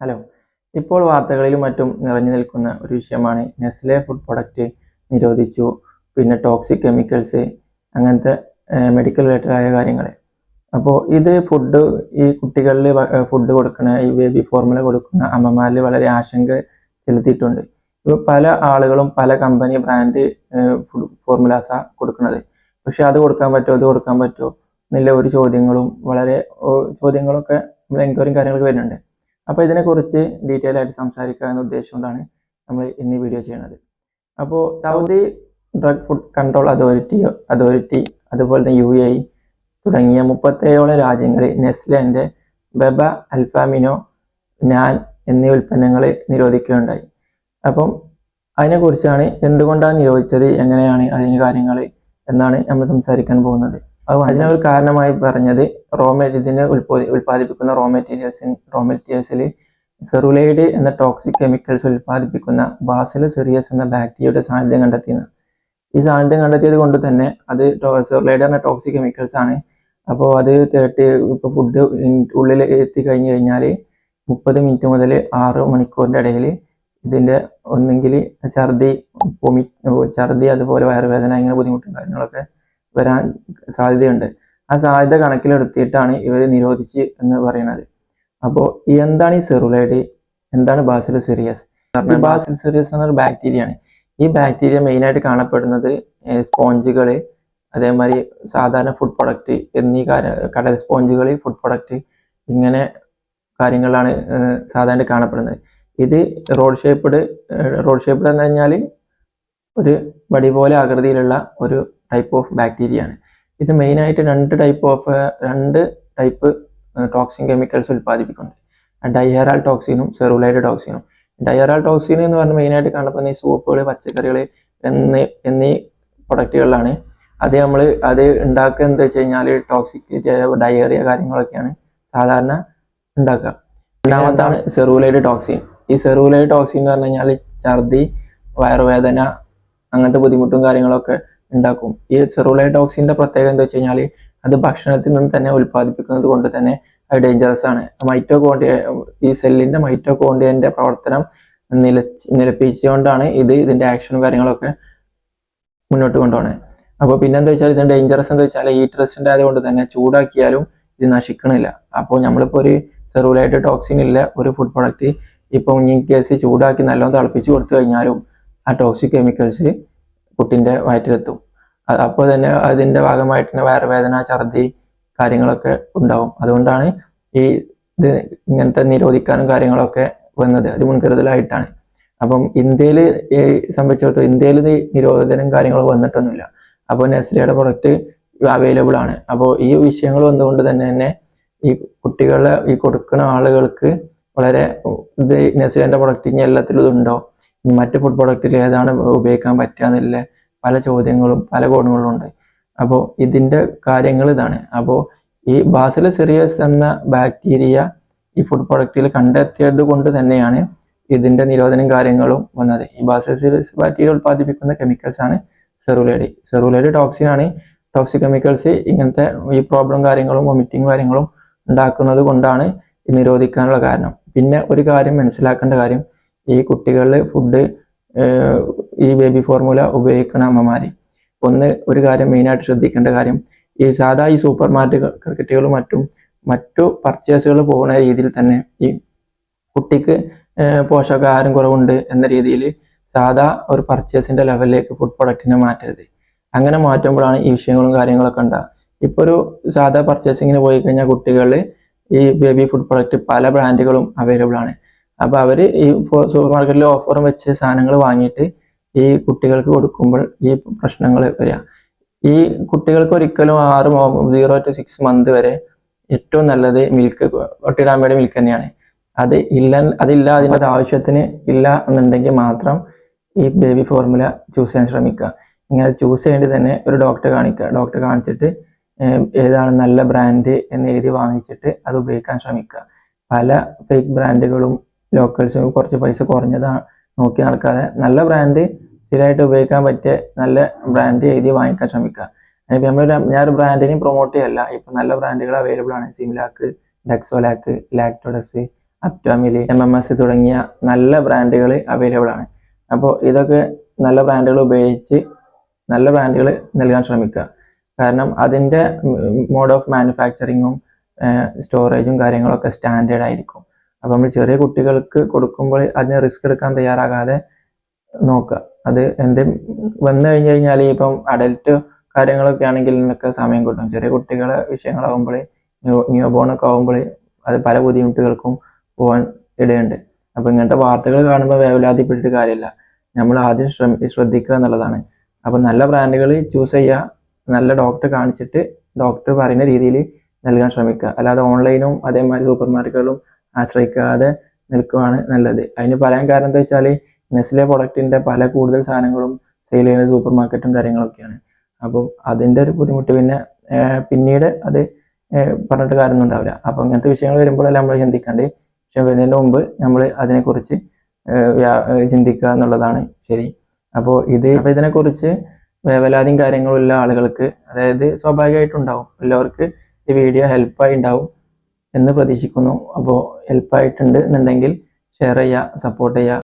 Hello ഇപ്പോൾ വാർത്തകളിലും മറ്റും നിറഞ്ഞു നിൽക്കുന്ന ഒരു വിഷയമാണ് നെസ്ലെ ഫുഡ് പ്രൊഡക്റ്റ് നിരോധിച്ചു പിന്നെ ടോക്സിക് കെമിക്കൽസ് അങ്ങനത്തെ മെഡിക്കൽ റിലേറ്റഡ് ആയ കാര്യങ്ങൾ അപ്പോൾ ഇത് ഫുഡ് ഈ കുട്ടികളിൽ ഫുഡ് കൊടുക്കുന്ന ഈ ബേബി ഫോർമുല കൊടുക്കുന്ന അമ്മമാരിൽ വളരെ ആശങ്ക ചെലുത്തിയിട്ടുണ്ട്. ഇപ്പോൾ പല ആളുകളും പല കമ്പനി ബ്രാൻഡ് ഫുഡ് ഫോർമുലാസാണ് കൊടുക്കുന്നത് പക്ഷെ അത് കൊടുക്കാൻ പറ്റുമോ അത് കൊടുക്കാൻ പറ്റുമോ എന്നുള്ള ഒരു ചോദ്യങ്ങളും വളരെ ചോദ്യങ്ങളൊക്കെ നമ്മൾ എൻക്വയറിയും കാര്യങ്ങളൊക്കെ വരുന്നുണ്ട്. അപ്പോൾ ഇതിനെക്കുറിച്ച് ഡീറ്റെയിൽ ആയിട്ട് സംസാരിക്കുക എന്ന ഉദ്ദേശം കൊണ്ടാണ് നമ്മൾ ഇന്ന് ഈ വീഡിയോ ചെയ്യുന്നത്. അപ്പോൾ Saudi drug food control authority authority അതുപോലെ തന്നെ യു എ തുടങ്ങിയ മുപ്പത്തേഴോളം രാജ്യങ്ങളിൽ നെസ്ലന്റെ ബെബ അൽഫാമിനോ ഞാൻ എന്നീ ഉൽപ്പന്നങ്ങൾ നിരോധിക്കുകയുണ്ടായി. അപ്പം അതിനെക്കുറിച്ചാണ് എന്തുകൊണ്ടാണ് നിരോധിച്ചത് എങ്ങനെയാണ് അതിന് കാര്യങ്ങൾ എന്നാണ് നമ്മൾ സംസാരിക്കാൻ പോകുന്നത്. അതിന് ഒരു കാരണമായി പറഞ്ഞത് റോ ഉൽപ്പോ ഉൽപ്പാദിപ്പിക്കുന്ന റോ മെറ്റീരിയൽസ് റോ മെറ്റീരിയൽസിൽ സെറുലൈഡ് എന്ന ടോക്സിക് കെമിക്കൽസ് ഉൽപ്പാദിപ്പിക്കുന്ന ബാസിൽ സെറിയസ് എന്ന ബാക്ടീരിയയുടെ സാന്നിധ്യം കണ്ടെത്തിയത്. ഈ സാന്നിധ്യം കണ്ടെത്തിയത് കൊണ്ട് തന്നെ അത് സെറുലൈഡ് എന്ന ടോക്സിക് കെമിക്കൽസ് ആണ്. അപ്പോൾ അത് തേർട്ടി ഇപ്പോൾ ഫുഡ് ഉള്ളിൽ എത്തിക്കഴിഞ്ഞ് കഴിഞ്ഞാൽ മുപ്പത് മിനിറ്റ് മുതൽ ആറ് മണിക്കൂറിന്റെ ഇടയിൽ ഇതിന്റെ ഒന്നെങ്കിൽ ഛർദി ഛർദി അതുപോലെ വയറുവേദന ഇങ്ങനെ ബുദ്ധിമുട്ടും കാര്യങ്ങളൊക്കെ വരാൻ സാധ്യതയുണ്ട്. ആ സാധ്യത കണക്കിലെടുത്തിട്ടാണ് ഇവർ നിരോധിച്ച് എന്ന് പറയുന്നത്. അപ്പോൾ എന്താണ് ഈ സെറുലൈഡ്? എന്താണ് ബാസിൽ സിറിയസ്? ഈ ബാസിൽ സിറിയസ് എന്നൊരു ബാക്ടീരിയ ആണ് ഈ ബാക്ടീരിയ മെയിനായിട്ട് കാണപ്പെടുന്നത് സ്പോഞ്ചുകൾ അതേമാതിരി സാധാരണ ഫുഡ് പ്രൊഡക്റ്റ് എന്നീ കടൽ സ്പോഞ്ചുകൾ ഫുഡ് പ്രൊഡക്റ്റ് ഇങ്ങനെ കാര്യങ്ങളാണ് സാധാരണ കാണപ്പെടുന്നത്. ഇത് റോഡ് ഷേപ്പ്ഡ് റോഡ് ഷേപ്പ്ഡ് എന്ന് കഴിഞ്ഞാൽ ഒരു വടി പോലെ ആകൃതിയിലുള്ള ഒരു ടൈപ്പ് ഓഫ് ബാക്ടീരിയ ആണ്. ഇത് മെയിനായിട്ട് രണ്ട് ടൈപ്പ് ഓഫ് രണ്ട് ടൈപ്പ് ടോക്സിൻ കെമിക്കൽസ് ഉൽപ്പാദിപ്പിക്കുന്നുണ്ട്. ഡയറാൾ ടോക്സിനും സെറുലൈഡ് ടോക്സിനും ഡയറാൾ ടോക്സിൻ എന്ന് പറഞ്ഞാൽ മെയിനായിട്ട് കാണപ്പെടുന്ന ഈ സൂപ്പുകൾ പച്ചക്കറികൾ എന്നീ എന്നീ പ്രൊഡക്റ്റുകളിലാണ് അത് നമ്മൾ അത് ഉണ്ടാക്കുക എന്താ വെച്ച് കഴിഞ്ഞാൽ ടോക്സിക് ഡയറിയ കാര്യങ്ങളൊക്കെയാണ് സാധാരണ ഉണ്ടാക്കുക. രണ്ടാമത്താണ് സെറൂലൈഡ് ടോക്സിൻ ഈ സെറൂലൈഡ് ടോക്സിൻ എന്ന് പറഞ്ഞു കഴിഞ്ഞാൽ ഛർദി വയറുവേദന അങ്ങനത്തെ ബുദ്ധിമുട്ടും കാര്യങ്ങളൊക്കെ ഉണ്ടാക്കും. ഈ സെറോലൈ ടോക്സിന്റെ പ്രത്യേകത എന്താ വെച്ച് കഴിഞ്ഞാൽ അത് ഭക്ഷണത്തിൽ നിന്ന് തന്നെ ഉത്പാദിപ്പിക്കുന്നത് കൊണ്ട് തന്നെ അത് ഡേഞ്ചറസ് ആണ്. മൈറ്റോകോണ്ടിയ ഈ സെല്ലിന്റെ മൈറ്റോകോണ്ടിയന്റെ പ്രവർത്തനം നില നിലപ്പിച്ചുകൊണ്ടാണ് ഇത് ഇതിന്റെ ആക്ഷനും കാര്യങ്ങളൊക്കെ മുന്നോട്ട് കൊണ്ടുപോകുന്നത് അപ്പോൾ പിന്നെന്താ വെച്ചാൽ ഇതിന്റെ ഡേഞ്ചറസ് എന്താ വെച്ചാൽ ഈ ട്രസ്റ്റിന്റെ ആയതുകൊണ്ട് തന്നെ ചൂടാക്കിയാലും ഇത് നശിക്കണില്ല. അപ്പോൾ നമ്മളിപ്പോൾ ഒരു സെറൂലായിട്ട് ടോക്സിൻ ഇല്ല ഒരു ഫുഡ് പ്രൊഡക്റ്റ് ഇപ്പം ഇൻ കേസ് ചൂടാക്കി നല്ലോണം തിളപ്പിച്ച് കൊടുത്തു കഴിഞ്ഞാലും ആ ടോക്സിക് കെമിക്കൽസ് കുട്ടിന്റെ വയറ്റിലെത്തും. അപ്പോൾ തന്നെ അതിന്റെ ഭാഗമായിട്ട് തന്നെ വയറുവേദന ഛർദി കാര്യങ്ങളൊക്കെ ഉണ്ടാവും. അതുകൊണ്ടാണ് ഈ ഇത് ഇങ്ങനത്തെ നിരോധിക്കാനും കാര്യങ്ങളൊക്കെ വന്നത്. അത് മുൻകരുതലായിട്ടാണ്. അപ്പം ഇന്ത്യയിൽ ഈ സംബന്ധിച്ചിടത്തോളം ഇന്ത്യയിൽ നിരോധനം കാര്യങ്ങളും വന്നിട്ടൊന്നുമില്ല. അപ്പോൾ നെസ്ലിയുടെ പ്രൊഡക്റ്റ് അവൈലബിൾ ആണ്. അപ്പോൾ ഈ വിഷയങ്ങൾ വന്നുകൊണ്ട് തന്നെ തന്നെ ഈ കുട്ടികളെ ഈ കൊടുക്കുന്ന ആളുകൾക്ക് വളരെ ഇത് നെസ്ലിയുടെ പ്രൊഡക്റ്റ് ഇനി എല്ലാത്തിലും ഇതുണ്ടോ? മറ്റ് ഫുഡ് പ്രൊഡക്റ്റിൽ ഏതാണ് ഉപയോഗിക്കാൻ പറ്റുക എന്നുള്ള പല ചോദ്യങ്ങളും പല കോണുകളും ഉണ്ട്. അപ്പോൾ ഇതിന്റെ കാര്യങ്ങൾ ഇതാണ്. അപ്പോൾ ഈ ബാസില സിറിയസ് എന്ന ബാക്ടീരിയ ഈ ഫുഡ് പ്രൊഡക്റ്റിൽ കണ്ടെത്തിയത് കൊണ്ട് തന്നെയാണ് ഇതിന്റെ നിരോധനം കാര്യങ്ങളും വന്നത്. ഈ ബാസില സിറിയസ് ബാക്ടീരിയ ഉൽപ്പാദിപ്പിക്കുന്ന കെമിക്കൽസ് ആണ് സെറുലൈഡ് സെറുലൈഡ് ടോക്സിൻ ആണ്. ടോക്സിക് കെമിക്കൽസ് ഇങ്ങനത്തെ ഈ പ്രോബ്ലം കാര്യങ്ങളും വൊമിറ്റിംഗ് കാര്യങ്ങളും ഉണ്ടാക്കുന്നത് കൊണ്ടാണ് നിരോധിക്കാനുള്ള കാരണം. പിന്നെ ഒരു കാര്യം മനസ്സിലാക്കേണ്ട കാര്യം ഈ കുട്ടികളിൽ ഫുഡ് ഈ ബേബി ഫോർമുല ഉപയോഗിക്കണ അമ്മമാർ ഒന്ന് ഒരു കാര്യം മെയിനായിട്ട് ശ്രദ്ധിക്കേണ്ട കാര്യം ഈ സാധാ ഈ സൂപ്പർ മാർക്കറ്റുകളും മറ്റും മറ്റു പർച്ചേസുകൾ പോകുന്ന രീതിയിൽ തന്നെ ഈ കുട്ടിക്ക് പോഷകാഹാരം കുറവുണ്ട് എന്ന രീതിയിൽ സാധാ ഒരു പർച്ചേസിന്റെ ലെവലിലേക്ക് ഫുഡ് പ്രൊഡക്റ്റിനെ മാറ്റരുത്. അങ്ങനെ മാറ്റുമ്പോഴാണ് ഈ വിഷയങ്ങളും കാര്യങ്ങളൊക്കെ ഉണ്ടാകുക ഇപ്പോൾ ഒരു സാധാ പർച്ചേസിങ്ങിന് പോയി കഴിഞ്ഞാൽ കുട്ടികളിൽ ഈ ബേബി ഫുഡ് പ്രൊഡക്റ്റ് പല ബ്രാൻഡുകളും അവൈലബിൾ ആണ്. അപ്പോൾ അവർ ഈ സൂപ്പർ മാർക്കറ്റിൽ ഓഫറും വെച്ച് സാധനങ്ങൾ വാങ്ങിയിട്ട് ഈ കുട്ടികൾക്ക് കൊടുക്കുമ്പോൾ ഈ പ്രശ്നങ്ങൾ വരിക ഈ കുട്ടികൾക്ക് ഒരിക്കലും ആറ് സീറോ ടു സിക്സ് മന്ത് വരെ ഏറ്റവും നല്ലത് മിൽക്ക് ഒട്ടിടാമ്പയുടെ മിൽക്ക് തന്നെയാണ്. അത് ഇല്ല അതില്ല അതിന്റെ ആവശ്യത്തിന് ഇല്ല എന്നുണ്ടെങ്കിൽ മാത്രം ഈ ബേബി ഫോർമുല ചൂസ് ചെയ്യാൻ ശ്രമിക്കുക. ഇങ്ങനെ ചൂസ് ചെയ്യേണ്ടി തന്നെ ഒരു ഡോക്ടറെ കാണിക്കുക. ഡോക്ടറെ കാണിച്ചിട്ട് ഏതാണ് നല്ല ബ്രാൻഡ് എന്ന് എഴുതി വാങ്ങിച്ചിട്ട് അത് ഉപയോഗിക്കാൻ ശ്രമിക്കുക. പല ഫേക്ക് ബ്രാൻഡുകളും ലോക്കൽസും കുറച്ച് പൈസ കുറഞ്ഞതാണ് നോക്കി നടക്കാതെ നല്ല ബ്രാൻഡ് സ്ഥിരമായിട്ട് ഉപയോഗിക്കാൻ പറ്റിയ നല്ല ബ്രാൻഡ് എഴുതി വാങ്ങിക്കാൻ ശ്രമിക്കുക. ഇപ്പം നമ്മൾ ഞാൻ ഒരു ബ്രാൻഡിനെ പ്രൊമോട്ട് ചെയ്യല്ല. ഇപ്പം നല്ല ബ്രാൻഡുകൾ അവൈലബിൾ ആണ്. Similac Dexolac Lactodex Aptamil M M S തുടങ്ങിയ നല്ല ബ്രാൻഡുകൾ അവൈലബിൾ ആണ്. അപ്പോൾ ഇതൊക്കെ നല്ല ബ്രാൻഡുകൾ ഉപയോഗിച്ച് നല്ല ബ്രാൻഡുകൾ നൽകാൻ ശ്രമിക്കുക. കാരണം അതിന്റെ മോഡ് ഓഫ് മാനുഫാക്ചറിങ്ങും സ്റ്റോറേജും കാര്യങ്ങളൊക്കെ സ്റ്റാൻഡേർഡ് ആയിരിക്കും. അപ്പോൾ നമ്മൾ ചെറിയ കുട്ടികൾക്ക് കൊടുക്കുമ്പോൾ അതിന് റിസ്ക് എടുക്കാൻ തയ്യാറാകാതെ നോക്കുക. അത് എന്ത് വന്നു കഴിഞ്ഞു കഴിഞ്ഞാൽ ഇപ്പം അഡൽട്ട് കാര്യങ്ങളൊക്കെ ആണെങ്കിൽ നിന്നൊക്കെ സമയം കിട്ടും. ചെറിയ കുട്ടികളെ വിഷയങ്ങളാകുമ്പോൾ ന്യൂ ന്യൂ ബോൺ ഒക്കെ ആകുമ്പോൾ അത് പല ബുദ്ധിമുട്ടുകൾക്കും പോകാൻ ഇടയുണ്ട്. അപ്പോൾ ഇങ്ങനത്തെ വാർത്തകൾ കാണുമ്പോൾ വേവലാതിപ്പെട്ടിട്ട് കാര്യമില്ല. നമ്മൾ ആദ്യം ശ്രമ ശ്രദ്ധിക്കുക എന്നുള്ളതാണ്. അപ്പോൾ നല്ല ബ്രാൻഡുകൾ ചൂസ് ചെയ്യുക നല്ല ഡോക്ടർ കാണിച്ചിട്ട് ഡോക്ടർ പറയുന്ന രീതിയിൽ നൽകാൻ ശ്രമിക്കുക. അല്ലാതെ ഓൺലൈനും അതേമാതിരി സൂപ്പർ മാർക്കറ്റുകളും ആശ്രയിക്കാതെ നിൽക്കുകയാണ് നല്ലത്. അതിന് പറയാൻ കാരണം എന്താ വെച്ചാൽ നെസ്ലെ പ്രൊഡക്റ്റിന്റെ പല കൂടുതൽ സാധനങ്ങളും സെയിൽ ചെയ്യുന്നത് സൂപ്പർ മാർക്കറ്റും കാര്യങ്ങളൊക്കെയാണ്. അപ്പം അതിന്റെ ഒരു ബുദ്ധിമുട്ട് പിന്നെ പിന്നീട് അത് പറഞ്ഞിട്ട് കാര്യമൊന്നും ഉണ്ടാവില്ല. അപ്പം ഇങ്ങനത്തെ വിഷയങ്ങൾ വരുമ്പോഴെല്ലാം നമ്മൾ ചിന്തിക്കാണ്ട്. പക്ഷെ വരുന്നതിന് മുമ്പ് നമ്മൾ അതിനെക്കുറിച്ച് ചിന്തിക്കുക എന്നുള്ളതാണ് ശരി. അപ്പോൾ ഇത് അപ്പോൾ ഇതിനെക്കുറിച്ച് വേവലാതിയും കാര്യങ്ങളും ഉള്ള ആളുകൾക്ക് അതായത് സ്വാഭാവികമായിട്ടുണ്ടാവും എല്ലാവർക്ക് ഈ വീഡിയോ ഹെൽപ്പായി ഉണ്ടാവും. എന്ന് പ്രതീക്ഷിക്കുന്നു. അപ്പോൾ ഹെൽപ്പായിട്ടുണ്ട് എന്നുണ്ടെങ്കിൽ ഷെയർ ചെയ്യുക സപ്പോർട്ട് ചെയ്യുക.